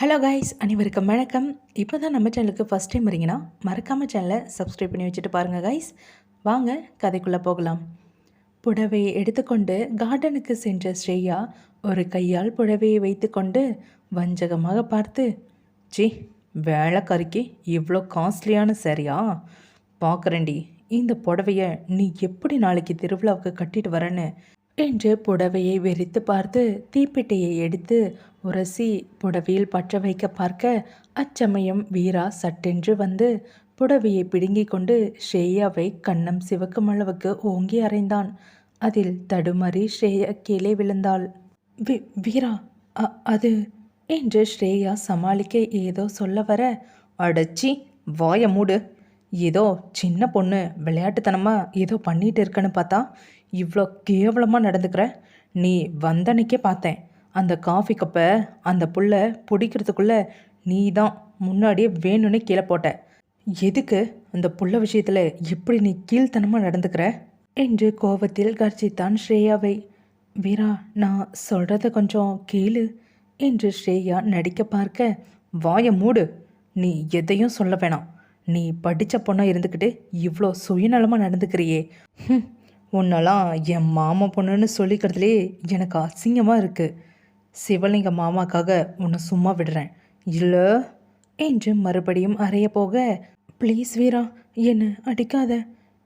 Hello guys அனைவருக்கும் வணக்கம். இப்போ தான் நம்ம சேனலுக்கு ஃபஸ்ட் டைம் வரீங்கன்னா மறக்காமல் சேனலை சப்ஸ்கிரைப் பண்ணி வச்சுட்டு பாருங்கள் கைஸ் வாங்க கதைக்குள்ளே போகலாம். புடவையை எடுத்துக்கொண்டு கார்டனுக்கு சென்ற ஸ்ரேயா ஒரு கையால் புடவையை வைத்துக்கொண்டு வஞ்சகமாக பார்த்து சி வேலைக்காரிக்கு இவ்வளோ காஸ்ட்லியான சரியா பார்க்குறேன்டி இந்த புடவையை நீ எப்படி நாளைக்கு திருவிழாவுக்கு கட்டிட்டு வரேன்னு என்று புடவையை வெறித்து பார்த்து தீப்பெட்டியை எடுத்து உரசி புடவையில் பற்ற வைக்க பார்க்க அச்சமயம் வீரா சட்டென்று வந்து புடவையை பிடுங்கிக் கொண்டு ஸ்ரேயாவை கண்ணம் சிவக்கும் அளவுக்கு ஓங்கி அறைந்தான். அதில் தடுமாறி ஸ்ரேயா கீழே விழுந்தாள். வி வீரா அ- அது என்று ஸ்ரேயா சமாளிக்க ஏதோ சொல்ல வர அடச்சி வாய மூடு. ஏதோ சின்ன பொண்ணு விளையாட்டுத்தனமாக ஏதோ பண்ணிட்டு இருக்கன்னு பார்த்தா இவ்வளோ கேவலமாக நடந்துக்கிற? நீ வந்தன்னைக்கே பார்த்தேன். அந்த காஃபி கப்பை அந்த புள்ள பிடிக்கிறதுக்குள்ள நீ தான் முன்னாடியே வேணும்னே கீழே போட்ட. எதுக்கு அந்த புள்ள விஷயத்தில் எப்படி நீ கீழ்த்தனமாக நடந்துக்கிற? என்று கோபத்தில் கர்ஜித்தான் ஸ்ரேயாவை வீரா நான் சொல்கிறத கொஞ்சம் கேளு என்று ஸ்ரேயா நடிக்க பார்க்க வாய மூடு. நீ எதையும் சொல்ல வேணாம். நீ படித்த பொண்ணாக இருந்துக்கிட்டு இவ்வளோ சுயநலமாக நடந்துக்கிறியே. உன்னெல்லாம் என் மாமா பொண்ணுன்னு சொல்லிக்கிறதுலே எனக்கு அசிங்கமாக இருக்குது சிவலிங்க மாமாக்காக உன்னை சும்மா விடுறேன். இல்லை என்று மறுபடியும் அறைய போக ப்ளீஸ் வீரா என்னை அடிக்காத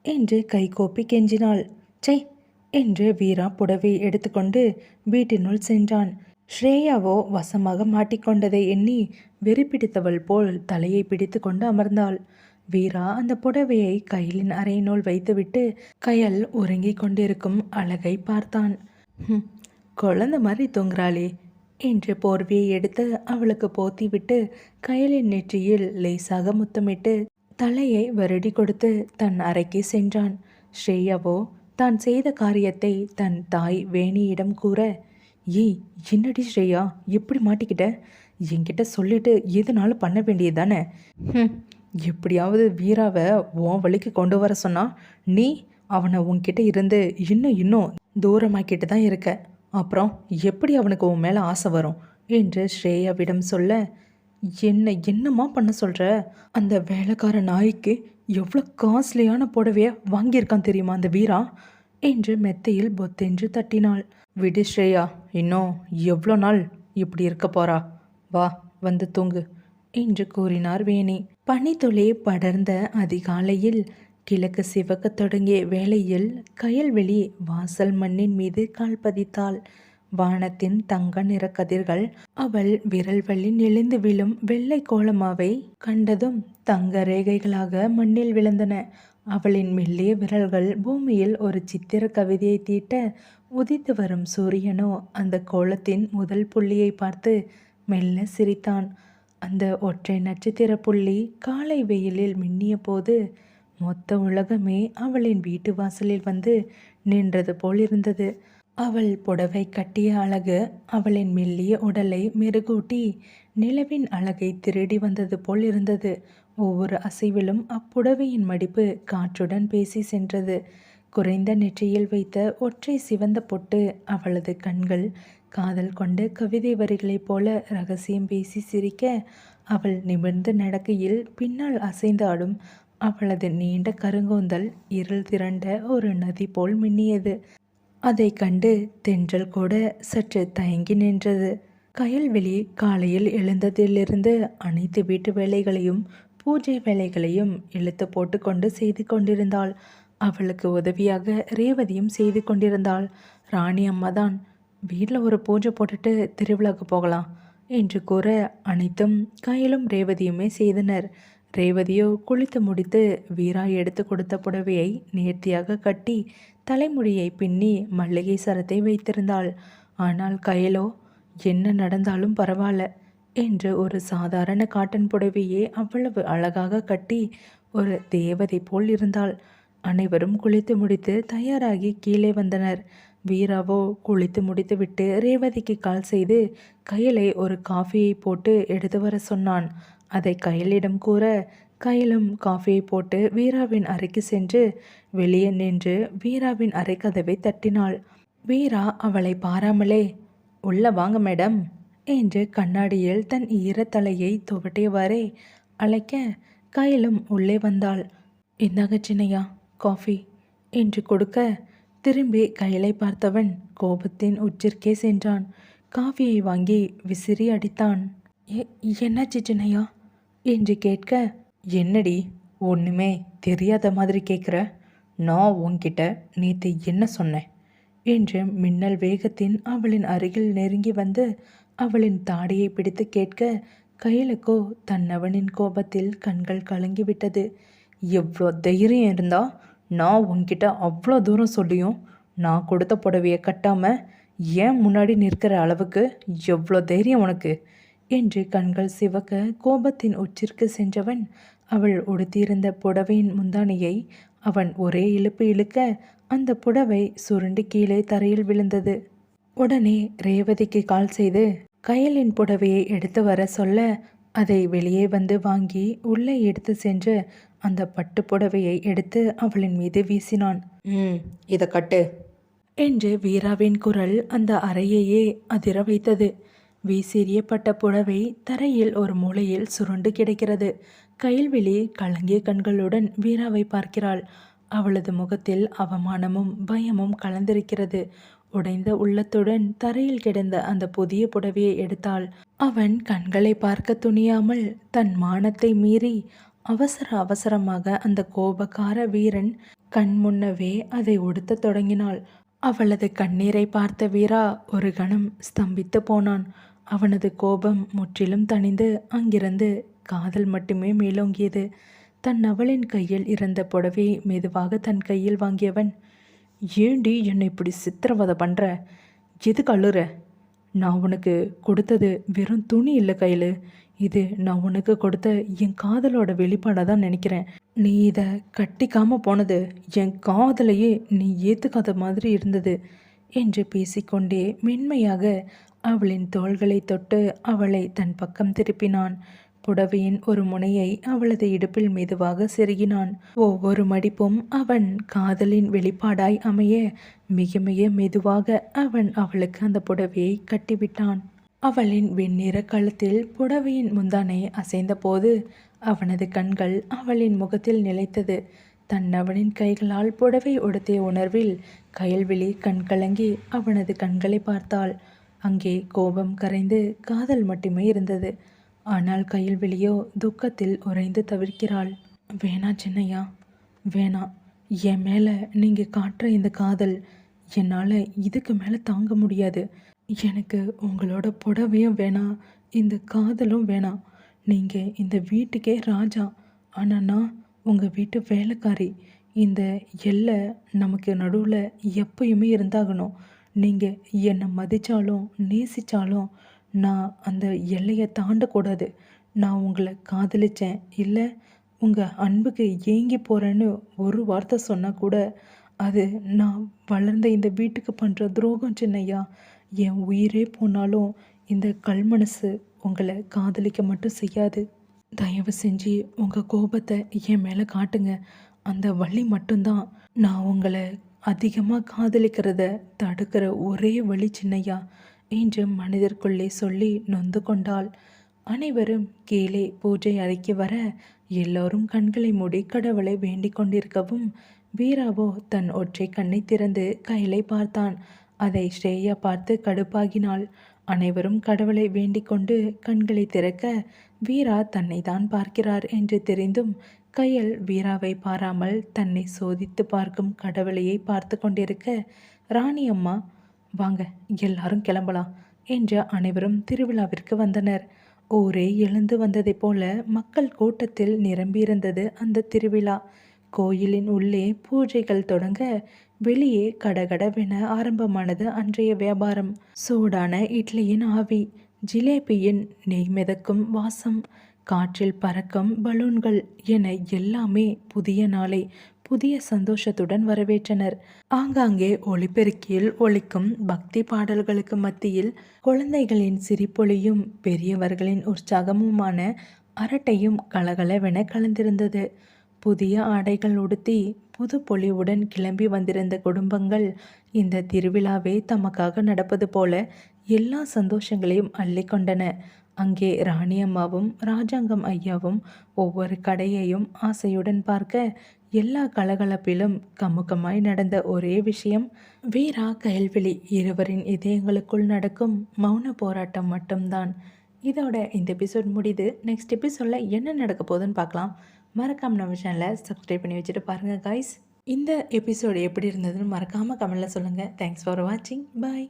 என்று கைகோப்பி கெஞ்சினாள். சை என்று வீரா புடவை எடுத்துக்கொண்டு வீட்டினுள் சென்றான். ஸ்ரேயாவோ வசமாக மாட்டிக்கொண்டதை எண்ணி வெறி பிடித்தவள் போல் தலையை பிடித்து கொண்டு அமர்ந்தாள். வீரா அந்த புடவையை கையிலின் அறையினுள் வைத்துவிட்டு கயல் உறங்கிக் கொண்டிருக்கும் அழகை பார்த்தான். "ஹம், குழந்தை மாதிரி தூங்குறாளே என்று போர்வையை எடுத்து அவளுக்கு போத்திவிட்டு கயலின் நெற்றியில் லேசாக முத்தமிட்டு தலையை வருடி கொடுத்து தன் அறைக்கு சென்றான். ஸ்ரேயாவோ தான் செய்த காரியத்தை தன் தாய் வேணியிடம் கூற ஏய் என்னடி ஸ்ரேயா எப்படி மாட்டிக்கிட்ட? என்கிட்ட சொல்லிட்டு எதுனாலும் பண்ண வேண்டியது தானே? எப்படியாவது வீராவை உன் வழிக்கு கொண்டு வர சொன்னா நீ அவனை உன்கிட்ட இருந்து இன்னும் இன்னும் தூரமாக்கிட்டு தான் இருக்க. அப்புறம் எப்படி அவனுக்கு உன் மேலே ஆசை வரும் என்று ஸ்ரேயாவிடம் சொல்ல என்ன என்னம்மா பண்ண சொல்கிற அந்த வேலைக்கார நாய்க்கு எவ்வளோ காஸ்ட்லியான புடவைய வாங்கியிருக்கான் தெரியுமா அந்த வீரா? என்று மெத்தையில் பொத்தென்று தட்டினாள். விடு ஸ்ரேயா இன்னும் எவ்வளோ நாள் இப்படி இருக்க போறா? வா வந்து தூங்கு என்று கூறினார் வேணி. பனித்துளி படர்ந்த அதிகாலையில் கிழக்கு சிவக்கத் தொடங்கிய வேளையில் கயல்வெளி வாசல் மண்ணின் மீது கால் பதித்தாள். வானத்தின் தங்க நிற கதிர்கள் அவள் விரல் வழி நெளிந்து விழும் வெள்ளை கோலமாவை கண்டதும் தங்க ரேகைகளாக மண்ணில் விழுந்தன. அவளின் மெல்லிய விரல்கள் பூமியில் ஒரு சித்திர கவிதையை தீட்ட உதித்து வரும் சூரியனோ அந்த கோலத்தின் முதல் புள்ளியை பார்த்து மெல்ல சிரித்தான். அந்த ஒற்றை நட்சத்திர புள்ளி காலை வெயிலில் மின்னிய போது மொத்த உலகமே அவளின் வீட்டு வாசலில் வந்து நின்றது போல் இருந்தது அவள் புடவை கட்டிய அழகு அவளின் மெல்லிய உடலை மெருகூட்டி நிலவின் அழகை திருடி வந்தது போல் இருந்தது ஒவ்வொரு அசைவிலும் அப்புடவையின் மடிப்பு காற்றுடன் பேசி சென்றது. குறைந்த நெற்றியில் வைத்த ஒற்றை சிவந்த பொட்டு அவளது கண்கள் காதல் கொண்ட கவிதை வரிகளைப் போல ரகசியம் பேசி சிரிக்க அவள் நிமிர்ந்து நடக்கையில் பின்னால் அசைந்தாலும் அவளது நீண்ட கருங்கோந்தல் இருள் திரண்ட ஒரு நதி போல் மின்னியது. அதை கண்டு தென்றல் கூட சற்று தயங்கி நின்றது. கயல்வெளி காலையில் எழுந்ததிலிருந்து அனைத்து வீட்டு வேலைகளையும் பூஜை வேலைகளையும் இழுத்து போட்டுக்கொண்டு செய்து கொண்டிருந்தாள். அவளுக்கு உதவியாக ரேவதியும் செய்து கொண்டிருந்தாள். ராணி அம்மா தான் வீட்டில் ஒரு பூஜை போட்டுட்டு திருவிழாக்கு போகலாம் என்று கூற அனைத்தும் கையிலும் ரேவதியுமே செய்தனர். ரேவதியோ குளித்து முடித்து வீரா எடுத்து கொடுத்த புடவையை நேர்த்தியாக கட்டி தலைமுடியை பின்னி மல்லிகை சரத்தை வைத்திருந்தாள். ஆனால் கையிலோ என்ன நடந்தாலும் பரவாயில்ல என்று ஒரு சாதாரண காட்டன் புடவையே அவ்வளவு அழகாக கட்டி ஒரு தேவதை போல் இருந்தாள். அனைவரும் குளித்து முடித்து தயாராகி கீழே வந்தனர். வீராவோ குளித்து முடித்துவிட்டு ரேவதிக்கு கால் செய்து கையிலே ஒரு காஃபியை போட்டு எடுத்து வர சொன்னான். அதை கையலிடம் கூற கையிலும் காஃபியை போட்டு வீராவின் அறைக்கு சென்று வெளியே நின்று வீராவின் அறை கதவை தட்டினாள். வீரா அவளை பாராமலே. உள்ள வாங்க மேடம் என்று கண்ணாடியில் தன் ஈரத்தலையை துவட்டியவாறே அழைக்க கையிலும் உள்ளே வந்தாள். இந்தாங்க சின்னையா காஃபி என்று கொடுக்க திரும்பி கையிலை பார்த்தவன் கோபத்தின் உச்சிற்கே சென்றான். காஃபியை வாங்கி விசிறி அடித்தான். ஏ என்னாச்சு சின்னையா என்று கேட்க என்னடி ஒன்றுமே தெரியாத மாதிரி கேட்குற நான் உன்கிட்ட நேற்று என்ன சொன்னேன் என்று மின்னல் வேகத்தின் அவளின் அருகில் நெருங்கி வந்து அவளின் தாடியை பிடித்து கேட்க கையிலுக்கோ தன்னவனின் கோபத்தில் கண்கள் கலங்கிவிட்டது. எவ்வளோ தைரியம் இருந்தா நான் உன்கிட்ட அவ்வளோ தூரம் சொல்லியும் நான் கொடுத்த புடவையை கட்டாமல் ஏன் முன்னாடி நிற்கிற அளவுக்கு எவ்வளோ தைரியம் உனக்கு? என்று கண்கள் சிவக்க கோபத்தின் உச்சிற்கு சென்றவன் அவள் உடுத்தியிருந்த புடவையின் முந்தானியை அவன் ஒரே இழுப்பு இழுக்க அந்த புடவை சுருண்டு கீழே தரையில் விழுந்தது. உடனே ரேவதிக்கு கால் செய்து கயலின் புடவையை எடுத்து வர சொல்ல. அதை வெளியே வந்து வாங்கி உள்ளே எடுத்து சென்று அந்த பட்டு புடவையை எடுத்து அவளின் மீது வீசினான். ம் இதை கட்டு. என்று வீராவின் குரல் அந்த அறையையே அதிர வைத்தது. வீசிறியப்பட்ட புடவை தரையில் ஒரு மூலையில் சுருண்டு கிடக்கிறது. கைல்விழி கலங்கிய கண்களுடன் வீராவை பார்க்கிறாள். அவளது முகத்தில் அவமானமும் பயமும் கலந்திருக்கிறது. உடைந்த உள்ளத்துடன் தரையில் கிடந்த அந்த புதிய புடவையை எடுத்தாள். அவன் கண்களை பார்க்க துணியாமல் தன் மானத்தை மீறி அவசர அவசரமாக அந்த கோபக்கார வீரன் கண் முன்னவே அதை ஒடுத்த தொடங்கினாள். அவளது கண்ணீரை பார்த்த வீரா ஒரு கணம் ஸ்தம்பித்து போனான். அவனது கோபம் முற்றிலும் தணிந்து அங்கிருந்து காதல் மட்டுமே மேலோங்கியது. தன் அவளின் கையில் இருந்த புடவையை மெதுவாக தன் கையில் வாங்கியவன் ஏண்டி என்னை இப்படி சித்திரவதை பண்ணுற எதுக்கு அழுற? நான் உனக்கு கொடுத்தது வெறும் துணி இல்லை கையில். இது நான் உனக்கு கொடுத்த என் காதலோட வெளிப்பாடாக தான் நினைக்கிறேன். நீ இதை கட்டிக்காம போனது என் காதலையே நீ ஏற்றுக்காத மாதிரி இருந்தது என்று பேசிக்கொண்டே மென்மையாக அவளின் தோள்களை தொட்டு அவளை தன் பக்கம் திருப்பினான். புடவையின் ஒரு முனையை அவளது இடுப்பில் மெதுவாக செருகினான். ஒவ்வொரு மடிப்பும் அவன் காதலின் வெளிப்பாடாய் அமைய மிக மிக மெதுவாக அவன் அவளுக்கு அந்த புடவையை கட்டிவிட்டான். அவளின் வெண்ணிற கழுத்தில் புடவையின் முந்தானை அசைந்தபோது அவனது கண்கள் அவளின் முகத்தில் நிலைத்தது. தன்னவனின் கைகளால் புடவை உடுத்திய உணர்வில் கயல்விழி கண் கலங்கி அவனது கண்களை பார்த்தாள். அங்கே கோபம் கரைந்து காதல் மட்டுமே இருந்தது. ஆனால் கயல்விழியோ துக்கத்தில் உறைந்து தவிர்க்கிறாள். வேணா சின்னையா வேணா. என் மேலே நீங்கள் காட்டுற இந்த காதல் என்னால் இதுக்கு மேலே தாங்க முடியாது. எனக்கு உங்களோட புடவையும் வேணாம் இந்த காதலும் வேணாம். நீங்கள் இந்த வீட்டுக்கே ராஜா. ஆனால் நான் உங்கள் வீட்டு வேலைக்காரி. இந்த எல்லை நமக்கு நடுவில் எப்பயுமே இருந்தாகணும். நீங்கள் என்னை மதித்தாலும் நேசித்தாலும் நான் அந்த எல்லையை தாண்டக்கூடாது. நான் உங்களை காதலிச்சேன். இல்லை உங்கள் அன்புக்கு ஏங்கி போகிறேன்னு ஒரு வார்த்தை சொன்னால் கூட அது நான் வளர்ந்த இந்த வீட்டுக்கு பண்ணுற துரோகம் சின்னையா? என் உயிரே போனாலும் இந்த கல் மனசு உங்களை காதலிக்க மட்டும் செய்யாது. தயவு செஞ்சு உங்கள் கோபத்தை என் மேலே காட்டுங்க. அந்த வழி மட்டும்தான். நான் உங்களை அதிகமாக காதலிக்கிறத தடுக்கிற ஒரே வழி சின்னையா என்று மனிதர்க்குள்ளே சொல்லி நொந்து கொண்டாள். அனைவரும் கீழே பூஜை அறைக்கு வர எல்லோரும் கண்களை மூடி கடவுளை வேண்டிக் கொண்டிருக்கவும் வீராவோ தன் ஒற்றை கண்ணை திறந்து கையிலை பார்த்தான். அதை ஸ்ரேயா பார்த்து கடுப்பாகினாள். அனைவரும் கடவுளை வேண்டிக்கொண்டு கண்களை திறக்க வீரா தன்னை தான் பார்க்கிறார் என்று தெரிந்தும் கையல் வீராவை பாராமல் தன்னை சோதித்து பார்க்கும் கடவுளையை பார்த்து கொண்டிருக்க ராணி அம்மா வாங்க எல்லாரும் கிளம்பலாம் என்று அனைவரும் திருவிழாவிற்கு வந்தனர். ஊரே எழுந்து வந்ததைப் போல மக்கள் கூட்டத்தில் நிரம்பியிருந்தது அந்த திருவிழா. கோயிலின் உள்ளே பூஜைகள் தொடங்க வெளியே கடகடவென ஆரம்பமானது அன்றைய வியாபாரம். சூடான இட்லியின் ஆவி ஜிலேபியின் நெய் மிதக்கும் வாசம் காற்றில் பறக்கும் பலூன்கள் என எல்லாமே புதிய நாளை புதிய சந்தோஷத்துடன் வரவேற்றனர். ஆங்காங்கே ஒளிபெருக்கியில் ஒழிக்கும் பக்தி பாடல்களுக்கு மத்தியில் குழந்தைகளின் சிரிப்பொலியும் பெரியவர்களின் உற்சாகமுமான அரட்டையும் கலகலவென கலந்திருந்தது. புதிய ஆடைகள் உடுத்தி புது பொலிவுடன் கிளம்பி வந்திருந்த குடும்பங்கள் இந்த திருவிழாவே தமக்காக நடப்பது போல எல்லா சந்தோஷங்களையும் அள்ளிக்கொண்டன அங்கே ராணி அம்மாவும் ராஜாங்கம் ஐயாவும் ஒவ்வொரு கடையையும் ஆசையுடன் பார்க்க எல்லா கலகலப்பிலும் கமுகமாய் நடந்த ஒரே விஷயம் வீரா கயல்விழி இருவரின் இதயங்களுக்குள் நடக்கும் மௌன போராட்டம் மட்டும்தான். இதோட இந்த எபிசோட் முடியுது. நெக்ஸ்ட் எபிசோடில் என்ன நடக்க போகுதுன்னு பார்க்கலாம். மறக்காம நம்ம சேனலை சப்ஸ்கிரைப் பண்ணி வச்சுட்டு பாருங்கள் காய்ஸ் இந்த எபிசோடு எப்படி இருந்ததுன்னு மறக்காமல் கமெண்டில் சொல்லுங்கள் தேங்க்ஸ் ஃபார் வாட்சிங் பாய்